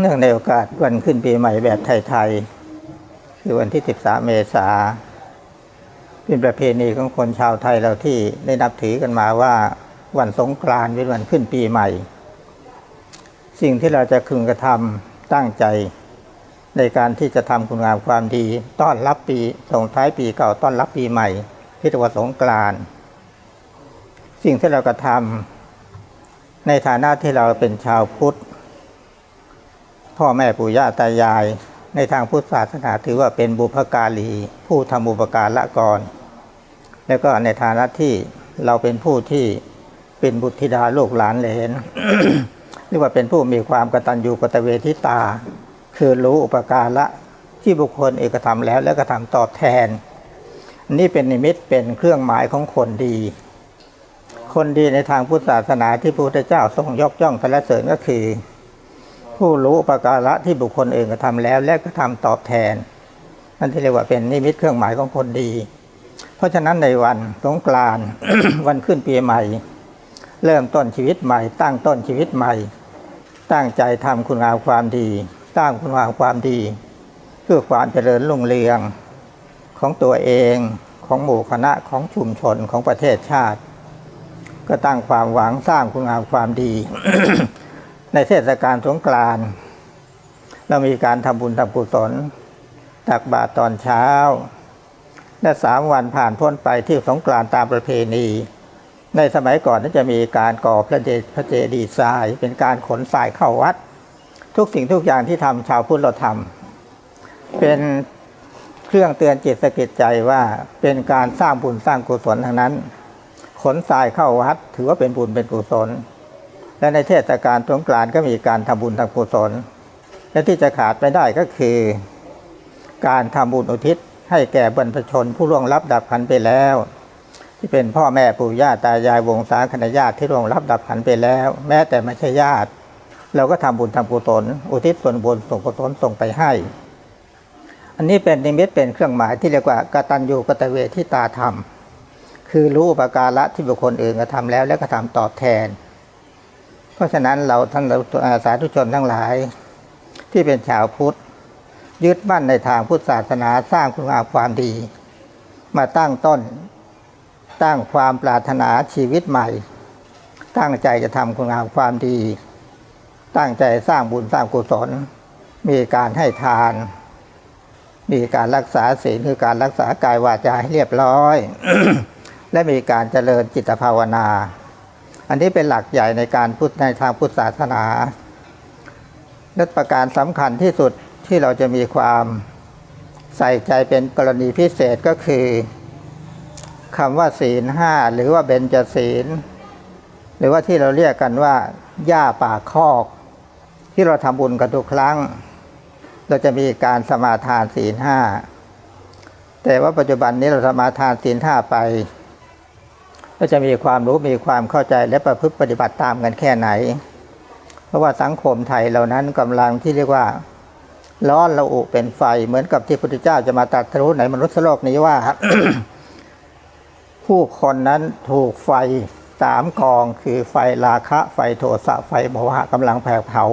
เนื่องในโอกาสวันขึ้นปีใหม่แบบไทยๆ คือวันที่ 13 เมษาเป็นประเพณีของคนชาวไทยเราที่ได้นับถือกันมาว่าวันสงกรานต์เป็นวันขึ้นปีใหม่ สิ่งที่เราจะคึงกระทำตั้งใจ ในการที่จะทำคุณงามความดี ต้อนรับปีส่งท้ายปีเก่าต้อนรับปีใหม่ที่เรียกว่าสงกรานต์สิ่งที่เรากระทำในฐานะที่เราเป็นชาวพุทธ พ่อแม่ปู่ย่าตายาย ในทางพุทธศาสนาถือว่าเป็นบุพการีผู้ทำบุปการละก่อน แล้วก็ในฐานะที่เราเป็นผู้ที่เป็นบุตรธิดาลูกหลานเหลนเรียกว่าเป็นผู้มีความกตัญญูกตเวทิตา คือรู้อุปการละที่บุคคลเอกระทำแล้ว แล้วก็ทำตอบแทน นี่เป็นนิมิตเป็นเครื่องหมายของคนดี คนดีในทางพุทธศาสนาที่พระพุทธเจ้าทรงยกย่องสรรเสริญก็คือ ผู้รู้อุปการะที่บุคคลอื่นกระทำแล้ว และก็ทำตอบแทนนั่นที่เรียกว่าเป็นนิมิตเครื่องหมายของคนดี เพราะฉะนั้นในวันสงกรานต์วันขึ้นปีใหม่ เริ่มต้นชีวิตใหม่ ตั้งต้นชีวิตใหม่ ตั้งใจทำคุณงามความดีสร้างคุณงามความดี เพื่อความเจริญรุ่งเรืองของตัวเองของหมู่คณะของชุมชนของประเทศชาติ ก็ตั้งความหวังสร้างคุณงามความดี ในเทศกาลสงกรานต์เรามีการทำบุญทำกุศลตักบาตรตอนเช้า และสามวันผ่านพ้นไปที่สงกรานต์ตามประเพณี ในสมัยก่อนนั้นจะมีการก่อพระเจพระเจดีย์ทราย เป็นการขนทรายเข้าวัด ทุกสิ่งทุกอย่างที่ทำชาวพุทธเราทำเป็นเครื่องเตือนจิตสะกิดใจว่าเป็นการสร้างบุญสร้างกุศลทั้งนั้น ขนทรายเข้าวัด ถือว่าเป็นบุญเป็นกุศล และในเทศกาลสงกรานต์ก็มีการทำบุญทำกุศล และที่จะขาดไม่ได้ก็คือ การทำบุญอุทิศ ให้แก่บรรพชนผู้ล่วงลับดับขันไปแล้ว ที่เป็นพ่อแม่ปู่ย่าตายายวงศาคณะญาติที่ล่วงลับดับขันไปแล้ว แม้แต่ไม่ใช่ญาติ เราก็ทำบุญทำกุศลอุทิศส่วนบุญส่งกุศลส่งไปให้ อันนี้เป็นนิมิตเป็นเครื่องหมายที่เรียกว่ากตัญญูกตเวทิตาธรรม คือรู้อุปการะที่บุคคลอื่นกระทำแล้วและกระทำตอบแทน เพราะฉะนั้นเราท่านสาธุชนทั้งหลาย ที่เป็นชาวพุทธ ยึดมั่นในทางพุทธศาสนาสร้างคุณงามความดี มาตั้งต้น ตั้งความปรารถนาชีวิตใหม่ ตั้งใจจะทำคุณงามความดี ตั้งใจสร้างบุญสร้างกุศล มีการให้ทาน มีการรักษาศีลคือการรักษากายวาจาให้เรียบร้อย และมีการเจริญจิตภาวนา อันนี้เป็นหลักใหญ่ในการพุทธในทางพุทธศาสนาและประการสำคัญที่สุดที่เราจะมีความใส่ใจเป็นกรณีพิเศษก็คือคำว่าศีลห้าหรือว่าเบญจศีล หรือว่าที่เราเรียกกันว่าหญ้าป่าคอก ที่เราทำบุญกันทุกครั้ง เราจะมีการสมาทานศีลห้าแต่ว่าปัจจุบันนี้เราสมาทานศีลห้าไป ก็จะมีความรู้มีความเข้าใจและประพฤติปฏิบัติตามกันแค่ไหน เพราะว่าสังคมไทยเหล่านั้นกำลังที่เรียกว่า ร้อนระอุเป็นไฟเหมือนกับที่พระพุทธเจ้าจะมาตรัสรู้ในมนุษย์โลกนี้ว่า ผู้คนนั้นถูกไฟสามกองคือไฟราคะไฟโทสะไฟโมหะกำลังแผดเผา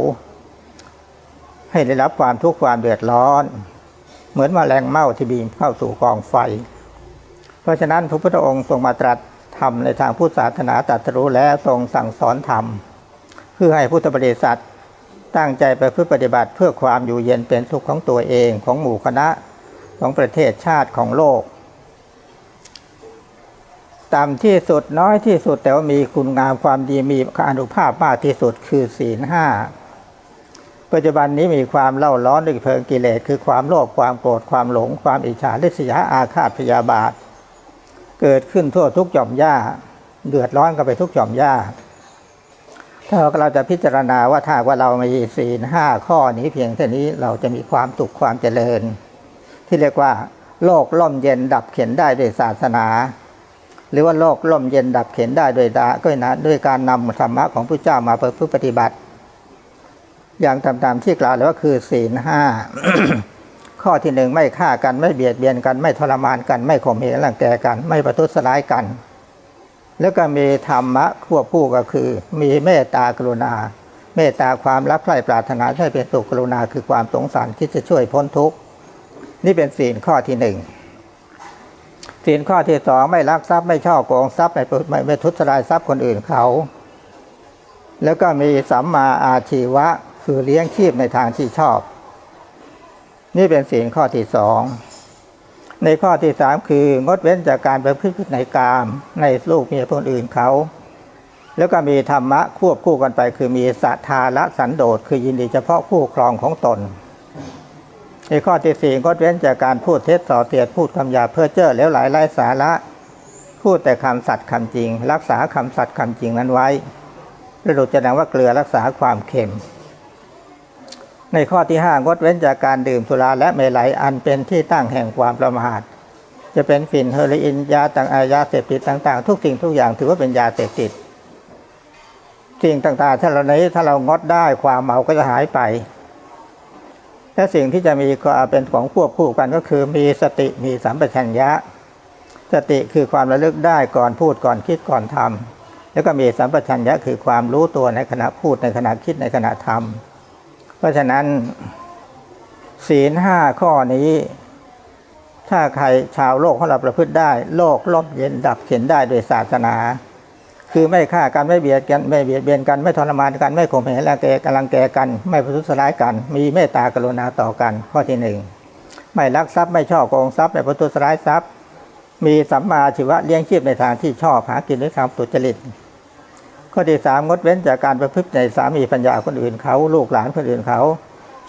ให้ได้รับความทุกข์ความเดือดร้อน เหมือนมแมลงเม่าที่บีมเข้าสู่กองไฟ เพราะฉะนั้นพระพุทธองค์ทรงมาตรัส ธรรมในทางพุทธศาสนาตรัสรู้แล้วทรงสั่งสอนธรรม เพื่อให้พุทธบริษัทตั้งใจไปเพื่อปฏิบัติเพื่อความอยู่เย็นเป็นสุขของตัวเองของหมู่คณะของประเทศชาติของโลกต่ำที่สุดน้อยที่สุดแต่ว่ามีคุณงามความดีมีอนุภาพมากที่สุดคือศีลห้าปัจจุบันนี้มีความเล่าร้อนด้วยเพลิงกิเลสคือความโลภความโกรธความหลง ความอิจฉาริษยาอาฆาตพยาบาท เกิดขึ้นทั่วทุกหย่อมหญ้า เดือดร้อนกันไปทุกหย่อมหญ้า ถ้าเราจะพิจารณาว่าถ้าว่าเรามีศีลห้าข้อนี้เพียงแค่านี้เราจะมีความสุขความเจริญ ที่เรียกว่า โลกล่มเย็นดับเข็นได้ด้วยศาสนา หรือว่าโลกล่มเย็นดับเข็นได้ด้วยดาก็นะด้วยการนำธรรมะของพระเจ้ามาประพฤติปฏิบัติ อย่างตามๆที่กล่าวเลยว่าคือศีลห้า ข้อที่หนึ่งไม่ฆ่ากันไม่เบียดเบียนกัน ไม่ทรมานกัน ไม่ข่มเหงรังแกกัน ไม่ประทุษร้ายกัน แล้วก็มีธรรมะควบคู่ก็คือ มีเมตตากรุณา เมตตาความรักใคร่ปรารถนาให้เป็นสุขกรุณาคือความสงสารคิดจะช่วยพ้นทุกข์นี่เป็นศีลข้อที่หนึ่งศีลข้อที่สองไม่ลักทรัพย์ไม่ช่อโกงทรัพย์ไม่ไม่ไม่ทุจริตทรัพย์คนอื่นเขา แล้วก็มีสัมมาอาชีวะคือเลี้ยงชีพในทางที่ชอบ นี่เป็นศีลข้อที่สองในข้อที่สามคืองดเว้นจากการประพฤติในกามในลูกเมียคนอื่นเขา แล้วก็มีธรรมะควบคู่กันไป คือมีสัทธาละสันโดษคือยินดีเฉพาะคู่ครองของตน ในข้อที่สี่งดเว้นจากการพูดเท็จส่อเสียดพูดคำหยาเพ้อเจ้อแล้วหลายไร้สาระ พูดแต่คำสัตย์คำจริง รักษาคำสัตย์คำจริงนั้นไว้ประดุจแสดงว่าเกลือรักษาความเค็ม ในข้อที่ห้างดเว้นจากการดื่มสุราและเมลัยอันเป็นที่ตั้งแห่งความประมาทจะเป็นฝิ่นเฮโรอีนยาต่างอายาเสพติดต่าง ๆ ทุกสิ่งทุกอย่างถือว่าเป็นยาเสพติด สิ่งต่างๆถ้าเราในถ้าเรางดได้ความเมาก็จะหายไป และสิ่งที่จะมีก็เป็นของควบคู่กันก็คือมีสติมีสัมปชัญญะ สติคือความระลึกได้ก่อนพูดก่อนคิดก่อนทำแล้วก็มีสัมปชัญญะคือความรู้ตัวในขณะพูดในขณะคิดในขณะทำเพ ราะฉะนั้น ศีลห้าข้อนี้ ถ้าใครชาวโลกของเราประพฤติได้ โลกล่มเย็นดับเข็นได้โดยศาสนา คือไม่ฆ่ากันไม่เบียดกันไม่เบียดเบียนกันไม่ทรมานกันไม่ข่มเหงรังแกกันรังแกกัน ไม่ประทุษร้ายกัน มีเมตตากรุณาต่อกันข้อที่หนึ่งไม่ลักทรัพย์ไม่ช่อโกงทรัพย์ไม่ประทุษร้ายทรัพย์ มีสัมมาอาชีวะเลี้ยงชีพในทางที่ชอบหากินด้วยความสุจริต ข้อที่สามงดเว้นจากการประพฤติในสามีปัญญาคนอื่นเขาลูกหลานคนอื่นเขา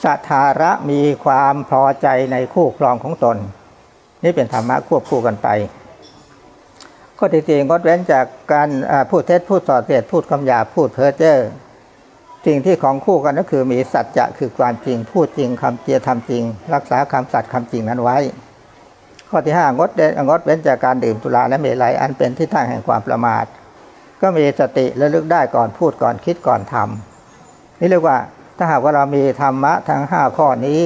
สัทธาระมีความพอใจในคู่ครองของตน นี่เป็นธรรมะควบคู่กันไป ข้อที่สี่งดเว้นจากการพูดเท็จพูดส่อเสียดพูดคำหยาพูดเพ้อเจ้อสิ่งที่ของคู่กันก็คือมีสัจจะคือความจริงพูดจริงคำเจียทำจริง รักษาคำสัตย์คำจริงนั้นไว้ ข้อที่ห้างดเว้นงดเว้นจากการดื่มสุราและเมลัยอันเป็นที่ตั้งแห่งความประมาท ก็มีสติระลึกได้ก่อนพูดก่อนคิดก่อนทำนี่เรียกว่าถ้าหากว่าเรามีธรรมะทั้งห้าข้อนี้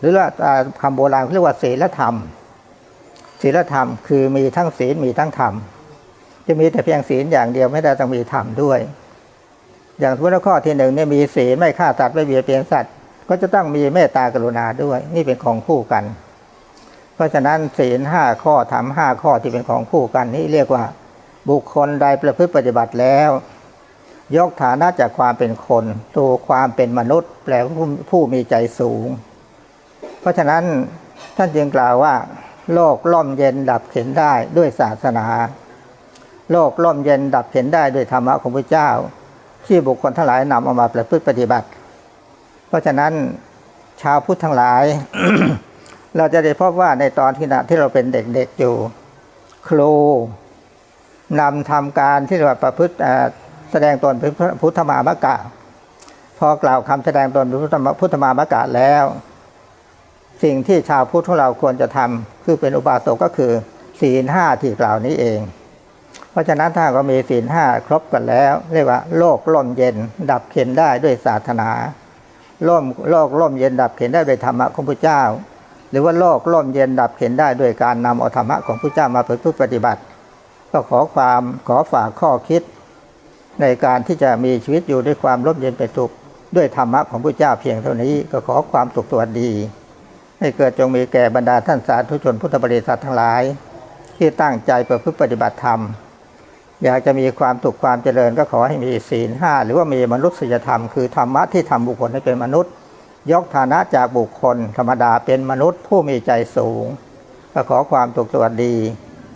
หรือว่าคำโบราณเรียกว่าศีลธรรมศีลธรรมคือมีทั้งศีลมีทั้งธรรมจะมีแต่เพียงศีลอย่างเดียวไม่ได้ต้องมีธรรมด้วย อย่างทุกข้อที่หนึ่งเนี่ยมีศีลไม่ฆ่าสัตว์ไม่เบียดเบียนสัตว์ ก็จะต้องมีเมตตากรุณาด้วย นี่เป็นของคู่กัน เพราะฉะนั้นศีลห้าข้อธรรมห้าข้อที่เป็นของคู่กันนี่เรียกว่า บุคคลใดประพฤติปฏิบัติแล้ว ยกฐานะจากความเป็นคนตัวความเป็นมนุษย์ แปลผู้ผู้มีใจสูง เพราะฉะนั้นท่านจึงกล่าวว่า โลกล่มเย็นดับเข็นได้ด้วยศาสนา โลกล่มเย็นดับเข็นได้ด้วยธรรมะของพระเจ้า ที่บุคคลทั้งหลายนำเอามาประพฤติปฏิบัติ เพราะฉะนั้นชาวพุทธทั้งหลาย เราจะได้พบว่าในตอนที่ที่เราเป็นเด็กๆอยู่ ครู นำทำการที่เรียกว่าประพฤติแสดงตนเป็นพุทธมามกะ พอกล่าวคำแสดงตนเป็นพุทธมพุทธมามกะแล้ว สิ่งที่ชาวพุทธของเราควรจะทำคือเป็นอุบาสกก็คือศีลห้าที่กล่าวนี้เอง เพราะฉะนั้นถ้าก็มีศีลห้าครบกันแล้ว เรียกว่า โลกล่มเย็น ดับเข็นได้ด้วยศาสนาโลกโลกล่มเย็นดับเข็นได้ด้วยธรรมะของพระเจ้า หรือว่าโลกล่มเย็นดับเข็นได้ด้วยการนำเอาธรรมะของพระเจ้ามาประพฤติปฏิบัติ ก็ขอความขอฝากข้อคิด ในการที่จะมีชีวิตอยู่ด้วยความร่มเย็นเป็นสุขด้วยธรรมะของพระเจ้าเพียงเท่านี้ก็ขอความสุขสวัสดี ให้เกิดจงมีแก่บรรดาท่านสาธุชนพุทธบริษัททั้งหลาย ที่ตั้งใจประพฤติปฏิบัติธรรม อยากจะมีความสุขความเจริญก็ขอให้มีศีลห้าหรือว่ามีมนุษยธรรม คือธรรมะที่ทำบุคคลให้เป็นมนุษย์ ยกฐานะจากบุคคลธรรมดาเป็นมนุษย์ผู้มีใจสูง ก็ขอความสุขสวัสดี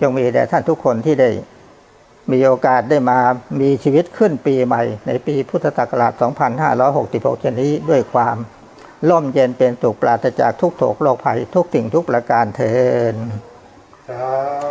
จงมีแด่ท่านทุกคนที่ได้มีโอกาสได้มามีชีวิตขึ้นปีใหม่ ในปีพุทธศักราช 2566เช่นนี้ด้วยความร่มเย็นเป็นสุขปราศจากทุกโศกโรคภัยทุกสิ่งทุกประการเทินสา